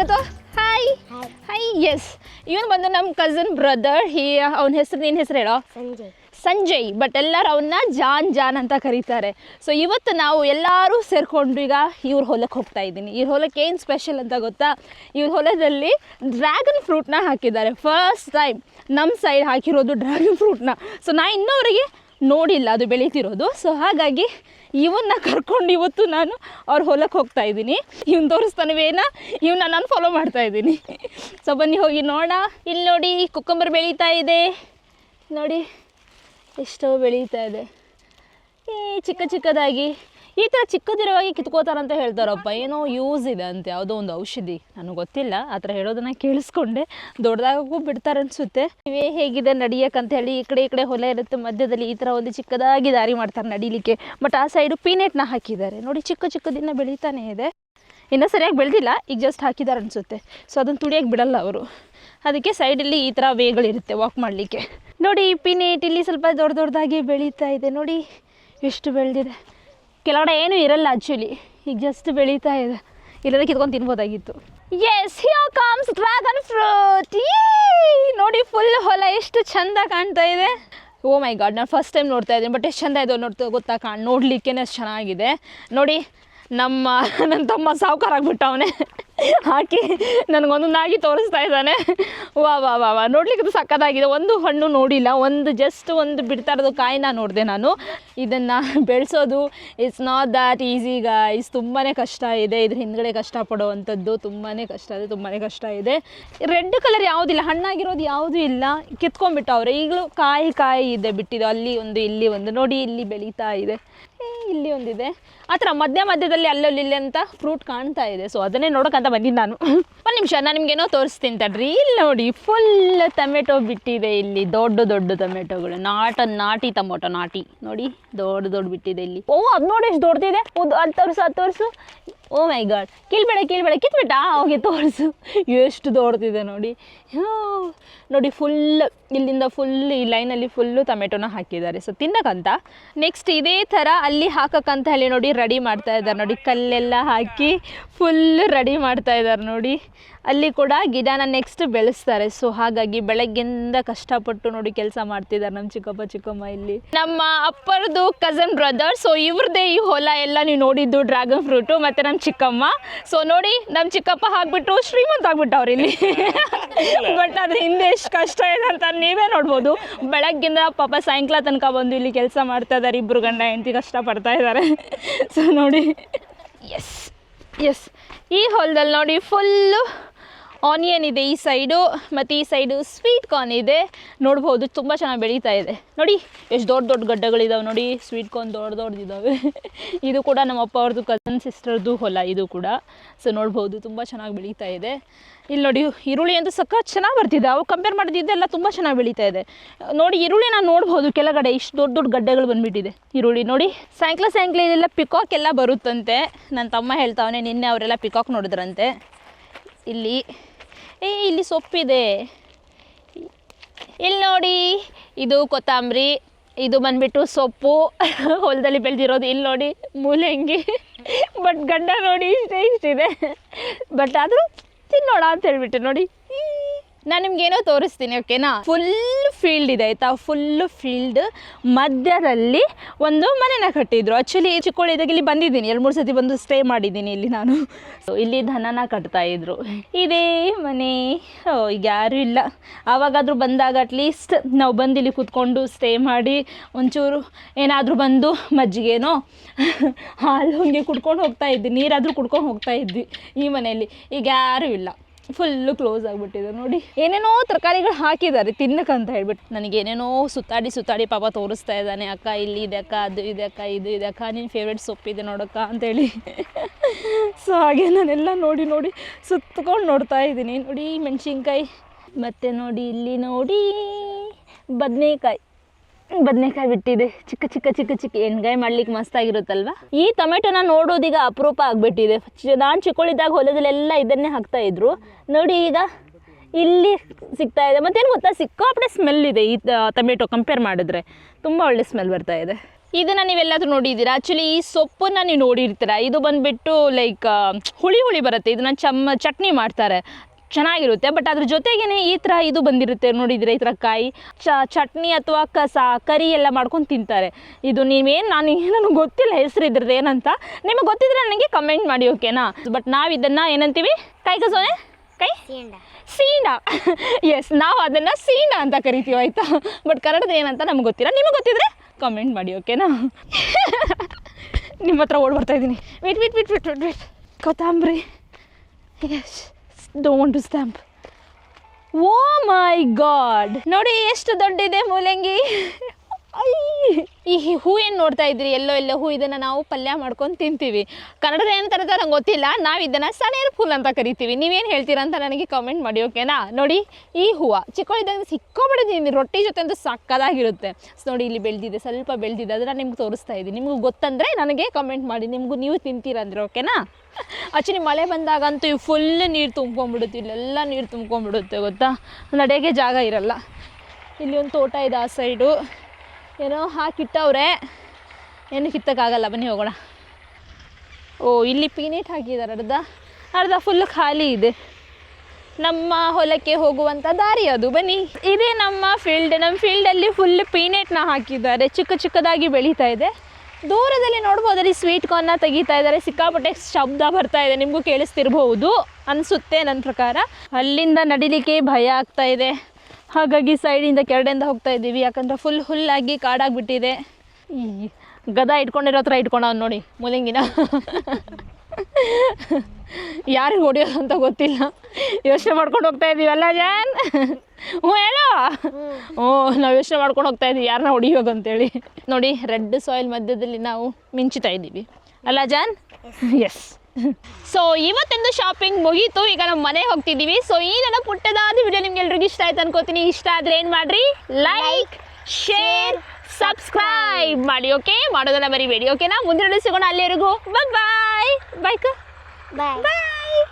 ಗೊತ್ತು hi hi S ಇವನು ಬಂದು ನಮ್ಮ ಕಸಿನ್ ಬ್ರದರ್ ಹಿ ಅವನ ಹೆಸರು ನಿನ್ನ ಹೆಸರು ಹೇಳೋ? ಸಂಜಯ್. ಬಟ್ ಎಲ್ಲರೂ ಅವನ್ನ ಜಾನ್ ಜಾನ್ ಅಂತ ಕರೀತಾರೆ. ಸೊ ಇವತ್ತು ನಾವು ಎಲ್ಲರೂ ಸೇರಿಕೊಂಡು ಈಗ ಇವ್ರ ಹೊಲಕ್ಕೆ ಹೋಗ್ತಾ ಇದ್ದೀನಿ. ಇವ್ರ ಹೊಲಕ್ಕೆ ಏನು ಸ್ಪೆಷಲ್ ಅಂತ ಗೊತ್ತಾ? ಇವ್ರ ಹೊಲದಲ್ಲಿ ಡ್ರ್ಯಾಗನ್ ಫ್ರೂಟ್ನ ಹಾಕಿದ್ದಾರೆ. ಫಸ್ಟ್ ಟೈಮ್ ನಮ್ಮ ಸೈಡ್ ಹಾಕಿರೋದು ಡ್ರ್ಯಾಗನ್ ಫ್ರೂಟ್ನ ಸೊ ನಾ ಇನ್ನೂವರೆಗೆ ನೋಡಿಲ್ಲ, ಅದು ಬೆಳೀತಿರೋದು. ಸೊ ಹಾಗಾಗಿ ಇವನ್ನ ಕರ್ಕೊಂಡು ಇವತ್ತು ನಾನು ಅವ್ರ ಹೊಲಕ್ಕೆ ಹೋಗ್ತಾ ಇದ್ದೀನಿ. ಇವ್ನು ತೋರಿಸ್ತಾನವೇನ ಇವನ್ನ ನಾನು ಫಾಲೋ ಮಾಡ್ತಾ ಇದ್ದೀನಿ. ಸೊ ಬನ್ನಿ, ಹೋಗಿ ನೋಡ. ಇಲ್ಲಿ ನೋಡಿ, ಕುಕ್ಕಂಬರ್ ಬೆಳೀತಾ ಇದೆ. ನೋಡಿ, ಎಷ್ಟೋ ಬೆಳೀತಾ ಇದೆ. ಈ ಚಿಕ್ಕ ಚಿಕ್ಕದಾಗಿ. ಈ ಥರ ಚಿಕ್ಕದಿರುವಾಗಿ ಕಿತ್ಕೋತಾರಂತ ಹೇಳ್ತಾರಪ್ಪ? ಏನೋ ಯೂಸ್ ಇದೆ ಅಂತ, ಯಾವುದೋ ಒಂದು ಔಷಧಿ. ನನಗೆ ಗೊತ್ತಿಲ್ಲ, ಆ ಥರ ಹೇಳೋದನ್ನ ಕೇಳಿಸ್ಕೊಂಡೆ. ದೊಡ್ಡದಾಗೂ ಬಿಡ್ತಾರೆ ಅನಿಸುತ್ತೆ. ಇವೇ ಹೇಗಿದೆ ನಡಿಯಕ್ಕಂತ ಹೇಳಿ, ಈ ಕಡೆ ಈ ಕಡೆ ಹೊಲ ಇರುತ್ತೆ, ಮಧ್ಯದಲ್ಲಿ ಈ ಥರ ಒಂದು ಚಿಕ್ಕದಾಗಿ ದಾರಿ ಮಾಡ್ತಾರೆ ನಡಿಲಿಕ್ಕೆ. ಬಟ್ ಆ ಸೈಡು ಪೀನೆಟ್ನ ಹಾಕಿದ್ದಾರೆ. ನೋಡಿ, ಚಿಕ್ಕ ಚಿಕ್ಕದಿನ ಬೆಳೀತಾನೆ ಇದೆ. ಇನ್ನೂ ಸರಿಯಾಗಿ ಬೆಳೆದಿಲ್ಲ, ಈಗ ಜಸ್ಟ್ ಹಾಕಿದ್ದಾರೆ ಅನಿಸುತ್ತೆ. ಸೊ ಅದನ್ನು ತುಳಿಯೋಕೆ ಬಿಡಲ್ಲ ಅವರು. ಅದಕ್ಕೆ ಸೈಡಲ್ಲಿ ಈ ಥರ ವೇಗಳಿರುತ್ತೆ ವಾಕ್ ಮಾಡಲಿಕ್ಕೆ. ನೋಡಿ, ಈ ಪಿನೇಟ್ ಇಲ್ಲಿ ಸ್ವಲ್ಪ ದೊಡ್ಡ ದೊಡ್ಡದಾಗಿ ಬೆಳೀತಾ ಇದೆ. ನೋಡಿ, ಎಷ್ಟು ಬೆಳೆದಿದೆ. ಕೆಳಗಡೆ ಏನೂ ಇರಲ್ಲ ಆ್ಯಕ್ಚುಲಿ ಈಗ ಜಸ್ಟ್ ಬೆಳೀತಾ ಇದೆ. ಇಲ್ಲದೆ ಕಿತ್ಕೊಂಡು ತಿನ್ಬೋದಾಗಿತ್ತು. Yes here comes dragon fruit ನೋಡಿ ಫುಲ್ ಹೊಲ ಎಷ್ಟು ಚಂದ ಕಾಣ್ತಾ ಇದೆ. ಓ ಮೈ ಗಾಡ್ ನಾನು ಫಸ್ಟ್ ಟೈಮ್ ನೋಡ್ತಾ ಇದ್ದೀನಿ ಬಟ್ ಎಷ್ಟು ಚಂದ ಇದೆ ನೋಡ್ತಾ ಗೊತ್ತಾ ಕಾಣ್ ನೋಡಲಿಕ್ಕೇ ಚೆನ್ನಾಗಿದೆ. ನೋಡಿ ನಮ್ಮ ನನ್ನ ತಮ್ಮ ಸಾವುಕಾರ ಆಗ್ಬಿಟ್ಟ ಅವನೇ ಹಾಕಿ ನನಗೊಂದೊಂದಾಗಿ ತೋರಿಸ್ತಾ ಇದ್ದಾನೆ. ವಾ ವಾ ವಾ ವಾ. ನೋಡ್ಲಿಕ್ಕೆ ಸಕ್ಕದಾಗಿದೆ ಒಂದು ಹಣ್ಣು ನೋಡಿಲ್ಲ. ಒಂದು ಜಸ್ಟ್ ಒಂದು ಬಿಡ್ತಾ ಇರೋದು ಕಾಯಿನ ನೋಡಿದೆ ನಾನು. ಇದನ್ನು ಬೆಳೆಸೋದು it's not that easy guys ತುಂಬಾ ಕಷ್ಟ ಇದೆ. ಇದ್ರ ಹಿಂದ್ಗಡೆ ಕಷ್ಟಪಡುವಂಥದ್ದು ತುಂಬಾ ಕಷ್ಟ ಇದೆ ತುಂಬಾ ಕಷ್ಟ ಇದೆ. ರೆಡ್ ಕಲರ್ ಯಾವುದಿಲ್ಲ. ಹಣ್ಣಾಗಿರೋದು ಯಾವುದೂ ಇಲ್ಲ. ಕಿತ್ಕೊಂಡ್ಬಿಟ್ಟವ್ರೆ. ಈಗಲೂ ಕಾಯಿ ಕಾಯಿ ಇದೆ ಬಿಟ್ಟಿದೆ ಅಲ್ಲಿ ಒಂದು, ಇಲ್ಲಿ ಒಂದು. ನೋಡಿ, ಇಲ್ಲಿ ಬೆಳೀತಾ ಇದೆ. ಇಲ್ಲಿ ಒಂದಿದೆ. ಆ ಥರ ಮಧ್ಯ ಮಧ್ಯದಲ್ಲಿ ಅಲ್ಲಲ್ಲಿ ಇಲ್ಲಿ ಅಂತ ಫ್ರೂಟ್ ಕಾಣ್ತಾ ಇದೆ. ಸೊ ಅದನ್ನೇ ನೋಡೋಕ್ಕಂತ ಬಂದಿದ್ದು ನಾನು. ಒಂದು ನಿಮಿಷ, ನಾನು ನಿಮ್ಗೇನೋ ತೋರಿಸ್ತೀನಿ ತಡ್ರಿ. ಇಲ್ಲಿ ನೋಡಿ ಫುಲ್ ಟೊಮೆಟೊ ಬಿಟ್ಟಿದೆ ಇಲ್ಲಿ. ದೊಡ್ಡ ದೊಡ್ಡ ಟೊಮೆಟೊಗಳು ನಾಟ, ನಾಟಿ ಟೊಮೊಟೊ, ನಾಟಿ. ನೋಡಿ, ದೊಡ್ಡ ದೊಡ್ಡ ಬಿಟ್ಟಿದೆ ಇಲ್ಲಿ. ಓ, ಅದು ನೋಡಿ, ಎಷ್ಟು ದೊಡ್ಡದಿದೆ. ಅದು ತೋರಿಸು ಅದು ತೋರಿಸು. ಓ ಮೈ ಗಾಡ್ ಕೀಳ್ಬೇಡ ಕೀಳ್ಬೇಡ, ಕಿತ್ಬಿಟ್ಟ? ಹೋಗಿ ತೋರಿಸು. ಎಷ್ಟು ದೊಡ್ಡದಿದೆ ನೋಡಿ. ನೋಡಿ ಫುಲ್ ಇಲ್ಲಿಂದ ಫುಲ್ ಈ ಲೈನಲ್ಲಿ ಫುಲ್ಲು ಟೊಮೆಟೊನ ಹಾಕಿದ್ದಾರೆ. ಸೊ ತಿನ್ನಕ್ಕಂತ? ನೆಕ್ಸ್ಟ್ ಇದೇ ಥರ ಅಲ್ಲಿ ಹಾಕಕ್ಕಂತ ಹೇಳಿ ನೋಡಿ ರೆಡಿ ಮಾಡ್ತಾ ಇದ್ದಾರೆ. ನೋಡಿ, ಕಲ್ಲೆಲ್ಲ ಹಾಕಿ ಫುಲ್ ರೆಡಿ ಮಾಡ್ತಾ ಇದ್ದಾರೆ ನೋಡಿ. ಅಲ್ಲಿ ಕೂಡ ಗಿಡನ ನೆಕ್ಸ್ಟ್ ಬೆಳೆಸ್ತಾರೆ. ಸೊ ಹಾಗಾಗಿ ಬೆಳಗ್ಗೆಯಿಂದ ಕಷ್ಟಪಟ್ಟು ನೋಡಿ ಕೆಲಸ ಮಾಡ್ತಿದ್ದಾರೆ ನಮ್ಮ ಚಿಕ್ಕಪ್ಪ, ಚಿಕ್ಕಮ್ಮ ಇಲ್ಲಿ. ನಮ್ಮ ಅಪ್ಪರದು ಕಸನ್ ಬ್ರದರ್ ಸೊ ಇವ್ರದ್ದೇ ಈ ಹೊಲ ಎಲ್ಲ ನೀವು ನೋಡಿದ್ದು ಡ್ರ್ಯಾಗನ್ ಫ್ರೂಟು ಮತ್ತು ನಮ್ಮ ಚಿಕ್ಕಮ್ಮ. ಸೊ ನೋಡಿ ನಮ್ಮ ಚಿಕ್ಕಪ್ಪ ಹಾಕ್ಬಿಟ್ಟು ಶ್ರೀಮಂತ ಆಗ್ಬಿಟ್ಟವ್ರು ಇಲ್ಲಿ. ಬಟ್ ಅದ್ರ ಹಿಂದೆ ಎಷ್ಟು ಕಷ್ಟ ಇದೆ ಅಂತ ನೀವೇ ನೋಡ್ಬೋದು. ಬೆಳಗ್ಗಿಂದ ಪಾಪ ಸಾಯಂಕಾಲ ತನಕ ಬಂದು ಇಲ್ಲಿ ಕೆಲಸ ಮಾಡ್ತಾ ಇದ್ದಾರೆ ಇಬ್ಬರು ಗಂಡ ಹೆಂಡತಿ ಕಷ್ಟಪಡ್ತಾ ಇದ್ದಾರೆ ಸೊ ನೋಡಿ. ಎಸ್ ಎಸ್ ಈ ಹೊಲದಲ್ಲಿ ನೋಡಿ ಫುಲ್ಲು ಆನಿಯನ್ ಇದೆ ಈ ಸೈಡು ಮತ್ತು ಈ ಸೈಡು ಸ್ವೀಟ್ ಕಾರ್ನ್ ಇದೆ. ನೋಡ್ಬೋದು ತುಂಬ ಚೆನ್ನಾಗಿ ಬೆಳೀತಾ ಇದೆ. ನೋಡಿ, ಎಷ್ಟು ದೊಡ್ಡ ದೊಡ್ಡ ಗಡ್ಡಗಳಿದಾವೆ ನೋಡಿ. ಸ್ವೀಟ್ ಕಾರ್ನ್ ದೊಡ್ಡ ದೊಡ್ಡದಿದ್ದಾವೆ ಇದು ಕೂಡ ನಮ್ಮ ಅಪ್ಪ ಅವ್ರದ್ದು ಕಸನ್ ಸಿಸ್ಟರ್ದು ಹೊಲ ಇದು ಕೂಡ. ಸೊ ನೋಡ್ಬೋದು ತುಂಬ ಚೆನ್ನಾಗಿ ಬೆಳೀತಾ ಇದೆ. ಇಲ್ಲಿ ನೋಡಿ, ಈರುಳ್ಳಿ ಅಂತೂ ಸಕ್ಕ ಚೆನ್ನಾಗಿ ಬರ್ತಿದೆ. ಅವು ಕಂಪೇರ್ ಮಾಡಿದ್ದೆಲ್ಲ ತುಂಬ ಚೆನ್ನಾಗಿ ಬೆಳೀತಾ ಇದೆ. ನೋಡಿ, ಈರುಳ್ಳಿ ನಾನು ನೋಡ್ಬೋದು ಕೆಳಗಡೆ. ಇಷ್ಟು ದೊಡ್ಡ ದೊಡ್ಡ ಗಡ್ಡೆಗಳು ಬಂದುಬಿಟ್ಟಿದೆ ಈರುಳ್ಳಿ. ನೋಡಿ ಸಾಯಂಕಾಲ ಸಾಯಂಕಾಲ ಇಲ್ಲೆಲ್ಲ ಪಿಕಾಕ್ ಎಲ್ಲ ಬರುತ್ತಂತೆ. ನನ್ನ ತಮ್ಮ ಹೇಳ್ತಾವನೆ, ನಿನ್ನೆ ಅವರೆಲ್ಲ ಪಿಕಾಕ್ ನೋಡಿದ್ರಂತೆ. ಇಲ್ಲಿ ಏ, ಇಲ್ಲಿ ಸೊಪ್ಪಿದೆ. ಇಲ್ಲಿ ನೋಡಿ, ಇದು ಕೊತ್ತಂಬರಿ, ಇದು ಬಂದ್ಬಿಟ್ಟು ಸೊಪ್ಪು. ಹೊಲದಲ್ಲಿ ಬೆಳೆದಿರೋದು ಇಲ್ಲಿ ನೋಡಿ, ಮೂಲಂಗಿ. ಬಟ್ ಗಂಡ ನೋಡಿ ಇಷ್ಟೇ, ಇಷ್ಟಿದೆ. ಬಟ್ ಆದರೂ ತಿನ್ನೋಣ ಅಂತ ಹೇಳ್ಬಿಟ್ಟು ನೋಡಿ. ನಾನು ನಿಮ್ಗೇನೋ ತೋರಿಸ್ತೀನಿ, ಓಕೆನಾ? ಫುಲ್ ಫೀಲ್ಡ್ ಇದೆ, ಆಯಿತಾ? ಫುಲ್ಲು ಫೀಲ್ಡ್ ಮಧ್ಯದಲ್ಲಿ ಒಂದು ಮನೆನ ಕಟ್ಟಿದ್ರು. ಆ್ಯಕ್ಚುಲಿ ಚಿಕ್ಕೋಳಿದಾಗ ಇಲ್ಲಿ ಬಂದಿದ್ದೀನಿ. ಎರಡು ಮೂರು ಸತಿ ಬಂದು ಸ್ಟೇ ಮಾಡಿದ್ದೀನಿ ಇಲ್ಲಿ ನಾನು. ಇಲ್ಲಿ ದನನ ಕಟ್ತಾ ಇದ್ರು. ಇದೇ ಮನೆ. ಈಗ ಯಾರೂ ಇಲ್ಲ. ಆವಾಗಾದರೂ ಬಂದಾಗ ಅಟ್ಲೀಸ್ಟ್ ನಾವು ಬಂದು ಇಲ್ಲಿ ಕೂತ್ಕೊಂಡು ಸ್ಟೇ ಮಾಡಿ, ಒಂಚೂರು ಏನಾದರೂ ಬಂದು ಮಜ್ಜಿಗೆನೋ ಹಾಲು ಹಂಗೆ ಕುಡ್ಕೊಂಡು ಹೋಗ್ತಾ ಇದ್ವಿ. ನೀರಾದರೂ ಕುಡ್ಕೊಂಡು ಹೋಗ್ತಾ ಇದ್ವಿ ಈ ಮನೆಯಲ್ಲಿ. ಈಗ ಯಾರೂ ಇಲ್ಲ. ಫುಲ್ಲು ಕ್ಲೋಸ್ ಆಗಿಬಿಟ್ಟಿದೆ ನೋಡಿ. ಏನೇನೋ ತರಕಾರಿಗಳು ಹಾಕಿದ್ದಾರೆ ತಿನ್ನಕ್ಕಂತ ಹೇಳ್ಬಿಟ್ಟು. ನನಗೆ ಏನೇನೋ ಸುತ್ತಾಡಿ ಸುತ್ತಾಡಿ ಪಾಪ ತೋರಿಸ್ತಾ ಇದ್ದಾನೆ, ಅಕ್ಕ, ಇಲ್ಲಿ ಇದೆ ಅಕ್ಕ, ಅದು ಇದೆ ಅಕ್ಕ, ಇದು ಇದೆ ಅಕ್ಕ ನಿನ್ನ ಸೊಪ್ಪು ಸೊಪ್ಪಿದೆ ನೋಡಕ್ಕ, ಅಂತೇಳಿ. ಸೊ ಹಾಗೆ ನಾನೆಲ್ಲ ನೋಡಿ ನೋಡಿ ಸುತ್ತಕೊಂಡು ನೋಡ್ತಾ ಇದ್ದೀನಿ. ನೋಡಿ ಮೆಣಸಿನ್ಕಾಯಿ, ಮತ್ತು ನೋಡಿ ಇಲ್ಲಿ ನೋಡಿ ಬದನೆಕಾಯಿ. ಬದನೆಕಾಯಿ ಬಿಟ್ಟಿದೆ. ಚಿಕ್ಕ ಚಿಕ್ಕ ಚಿಕ್ಕ ಚಿಕ್ಕ. ಎಣ್ಗಾಯಿ ಮಾಡ್ಲಿಕ್ಕೆ ಮಸ್ತಾಗಿರುತ್ತಲ್ವ? ಈ ಟೊಮೆಟೊನ ನೋಡೋದೀಗ ಅಪರೂಪ ಆಗಿಬಿಟ್ಟಿದೆ. ನಾನು ಚಿಕ್ಕಳಿದ್ದಾಗ ಹೊಲದಲ್ಲೆಲ್ಲ ಇದನ್ನೇ ಹಾಕ್ತಾ ಇದ್ರು. ನೋಡಿ ಈಗ ಇಲ್ಲಿ ಸಿಗ್ತಾ ಇದೆ. ಮತ್ತೇನು ಗೊತ್ತಾ? ಸಿಕ್ಕಾಪಟ್ಟೆ ಸ್ಮೆಲ್ ಇದೆ ಈ ಟೊಮೆಟೊ ಕಂಪೇರ್ ಮಾಡಿದ್ರೆ. ತುಂಬ ಒಳ್ಳೆ ಸ್ಮೆಲ್ ಬರ್ತಾ ಇದೆ. ಇದನ್ನು ನೀವೆಲ್ಲಾದರೂ ನೋಡಿದ್ದೀರಾ? ಆ್ಯಕ್ಚುಲಿ ಈ ಸೊಪ್ಪನ್ನ ನೀವು ನೋಡಿರ್ತೀರ? ಇದು ಬಂದುಬಿಟ್ಟು ಲೈಕ್ ಹುಳಿ ಹುಳಿ ಬರುತ್ತೆ. ಇದನ್ನು ಚಮ್ಮ ಚಟ್ನಿ ಮಾಡ್ತಾರೆ. ಚೆನ್ನಾಗಿರುತ್ತೆ. ಬಟ್ ಅದ್ರ ಜೊತೆಗೇನೆ ಈ ಥರ ಇದು ಬಂದಿರುತ್ತೆ. ನೋಡಿದರೆ ಈ ಥರ ಕಾಯಿ ಚ ಚಟ್ನಿ ಅಥವಾ ಕಸ ಕರಿ ಎಲ್ಲ ಮಾಡ್ಕೊಂಡು ತಿಂತಾರೆ. ಇದು ನೀವೇನು ನಾನು ನನಗೆ ಗೊತ್ತಿಲ್ಲ ಹೆಸರು ಇದ್ರದ್ದು ಏನಂತ. ನಿಮಗೆ ಗೊತ್ತಿದ್ರೆ ನನಗೆ ಕಮೆಂಟ್ ಮಾಡಿ ಓಕೆನಾ ಬಟ್ ನಾವು ಇದನ್ನು ಏನಂತೀವಿ? ಕೈ ಕಸೋನೆ? ಕೈ? ಸೀಂಡ. ಎಸ್ ನಾವು ಅದನ್ನು ಸೀಂಡ ಅಂತ ಕರಿತೀವಿ ಆಯಿತಾ? ಬಟ್ ಕನ್ನಡದ ಏನಂತ ನಮ್ಗೆ ಗೊತ್ತಿಲ್ಲ. ನಿಮಗೆ ಗೊತ್ತಿದ್ರೆ ಕಮೆಂಟ್ ಮಾಡಿ ಓಕೆನಾ ನಿಮ್ಮ ಹತ್ರ ಓಡ್ ಬರ್ತಾ ಇದ್ದೀನಿ. Wait wait wait wait wait wait ಕೊತ್ತಂಬರಿ. Yes Don't to stamp oh my God ನೋಡಿ ಎಷ್ಟು ದೊಡ್ಡಿದೆ ಮೂಲಂಗಿ ಐ! ಈ ಹೂ ಏನು ನೋಡ್ತಾ ಇದ್ರಿ, ಎಲ್ಲೋ ಎಲ್ಲೋ ಹೂ ಇದನ್ನು ನಾವು ಪಲ್ಯ ಮಾಡ್ಕೊಂಡು ತಿಂತೀವಿ. ಕನ್ನಡದ ಏನು ಥರದ ನಂಗೆ ಗೊತ್ತಿಲ್ಲ, ನಾವು ಇದನ್ನು ಸನೇರು ಫುಲ್ ಅಂತ ಕರಿತೀವಿ. ನೀವೇನು ಹೇಳ್ತೀರಾ ಅಂತ ನನಗೆ ಕಾಮೆಂಟ್ ಮಾಡಿ ಓಕೆನಾ ನೋಡಿ, ಈ ಹೂವು ಚಿಕ್ಕವಳಿದ್ದಾಗ ಸಿಕ್ಕೋಬಿಡಿದ್ದೀನಿ ರೊಟ್ಟಿ ಜೊತೆ ಅಂತೂ ಸಕ್ಕದಾಗಿರುತ್ತೆ. ನೋಡಿ, ಇಲ್ಲಿ ಬೆಳೆದಿದೆ, ಸ್ವಲ್ಪ ಬೆಳೆದಿದೆ ಅದನ್ನು ನಿಮ್ಗೆ ತೋರಿಸ್ತಾ ಇದ್ದೀನಿ. ನಿಮ್ಗೆ ಗೊತ್ತಂದರೆ ನನಗೆ ಕಮೆಂಟ್ ಮಾಡಿ, ನಿಮಗೂ ನೀವು ತಿಂತೀರಂದ್ರೆ ಓಕೆನಾ ಆ್ಯಕ್ಚುಲಿ ಮಳೆ ಬಂದಾಗಂತೂ ಇವು ಫುಲ್ ನೀರು ತುಂಬ್ಕೊಂಡ್ಬಿಡುತ್ತೆ, ಇಲ್ಲೆಲ್ಲ ನೀರು ತುಂಬ್ಕೊಂಡ್ಬಿಡುತ್ತೆ, ಗೊತ್ತಾ? ನಡೆಗೆ ಜಾಗ ಇರಲ್ಲ. ಇಲ್ಲಿ ಒಂದು ತೋಟ ಇದೆ ಆ ಸೈಡು ಏನೋ ಹಾಕಿಟ್ಟವ್ರೆ ಏನು ಕಿತ್ತಕ್ಕಾಗಲ್ಲ, ಬನ್ನಿ ಹೋಗೋಣ. ಓ, ಇಲ್ಲಿ ಪೀನೇಟ್ ಹಾಕಿದ್ದಾರೆ ಅರ್ಧ. ಅರ್ಧ ಫುಲ್ ಖಾಲಿ ಇದೆ. ನಮ್ಮ ಹೊಲಕ್ಕೆ ಹೋಗುವಂಥ ದಾರಿ ಅದು, ಬನ್ನಿ. ಇದೇ ನಮ್ಮ ಫೀಲ್ಡ್ ನಮ್ಮ ಫೀಲ್ಡಲ್ಲಿ ಫುಲ್ ಪೀನೆಟ್ನ ಹಾಕಿದ್ದಾರೆ. ಚಿಕ್ಕ ಚಿಕ್ಕದಾಗಿ ಬೆಳೀತಾ ಇದೆ. ದೂರದಲ್ಲಿ ನೋಡ್ಬೋದಲ್ಲಿ ಸ್ವೀಟ್ ಕಾರ್ನ ತೆಗಿತಾ ಇದ್ದಾರೆ. ಸಿಕ್ಕಾಪಟ್ಟೆ ಶಬ್ದ ಬರ್ತಾ ಇದೆ, ನಿಮಗೂ ಕೇಳಿಸ್ತಿರ್ಬಹುದು. ಅನಿಸುತ್ತೆ ನನ್ನ ಪ್ರಕಾರ. ಅಲ್ಲಿಂದ ನಡಿಲಿಕ್ಕೆ ಭಯ ಆಗ್ತಾ ಇದೆ. ಹಾಗಾಗಿ ಸೈಡಿಂದ ಕೆರಡೆಯಿಂದ ಹೋಗ್ತಾ ಇದ್ದೀವಿ. ಯಾಕಂದ್ರೆ ಫುಲ್ ಹುಲ್ಲಾಗಿ ಕಾಡಾಗ್ಬಿಟ್ಟಿದೆ. ಈ ಗದ ಇಟ್ಕೊಂಡಿರೋ ಹತ್ರ ಇಟ್ಕೊಂಡವ್ ನೋಡಿ ಮುಲಿಂಗಿನ. ಯಾರಿಗೆ ಹೊಡಿಯೋದು ಅಂತ ಗೊತ್ತಿಲ್ಲ. ಯೋಚನೆ ಮಾಡ್ಕೊಂಡು ಹೋಗ್ತಾ ಇದ್ದೀವಲ್ಲ ಜಾನ್ ಹ್ಞೂ ಹೇಳೋ. ಹ್ಞೂ ನಾವು ಯೋಚನೆ ಮಾಡ್ಕೊಂಡು ಹೋಗ್ತಾ ಇದ್ದೀವಿ ಯಾರನ್ನ ಹೊಡಿಯೋದು ಅಂತೇಳಿ. ನೋಡಿ ರೆಡ್ ಸಾಯಿಲ್ ಮಧ್ಯದಲ್ಲಿ ನಾವು ಮಿಂಚುತ್ತಾ ಇದ್ದೀವಿ ಅಲ್ಲ ಜಾನ್ ಎಸ್ ಸೊ ಇವತ್ತೊಂದು ಶಾಪಿಂಗ್ ಮುಗೀತು. ಈಗ ನಾವು ಮನೆಗೆ ಹೋಗ್ತಿದ್ದೀವಿ. ಸೊ ಈ ನನ್ನ ಪುಟ್ಟದಾದ ವಿಡಿಯೋ ನಿಮ್ಗೆ ಎಲ್ರಿಗೂ ಇಷ್ಟ ಆಯ್ತು ಅನ್ಕೋತೀನಿ. ಇಷ್ಟ ಆದ್ರೆ ಏನು ಮಾಡ್ರಿ? ಲೈಕ್ ಶೇರ್ ಸಬ್ಸ್ಕ್ರೈಬ್ ಮಾಡಿ ಓಕೆ ಮಾಡೋದನ್ನ ಬರೀಬೇಡಿ ಓಕೆನಾ ಮುಂದಿನ ಸಿಗೋಣ. ಅಲ್ಲಿವರೆಗೂ ಬಾಯ್ ಬಾಯ್ ಬಾಯ್ ಬಾಯ್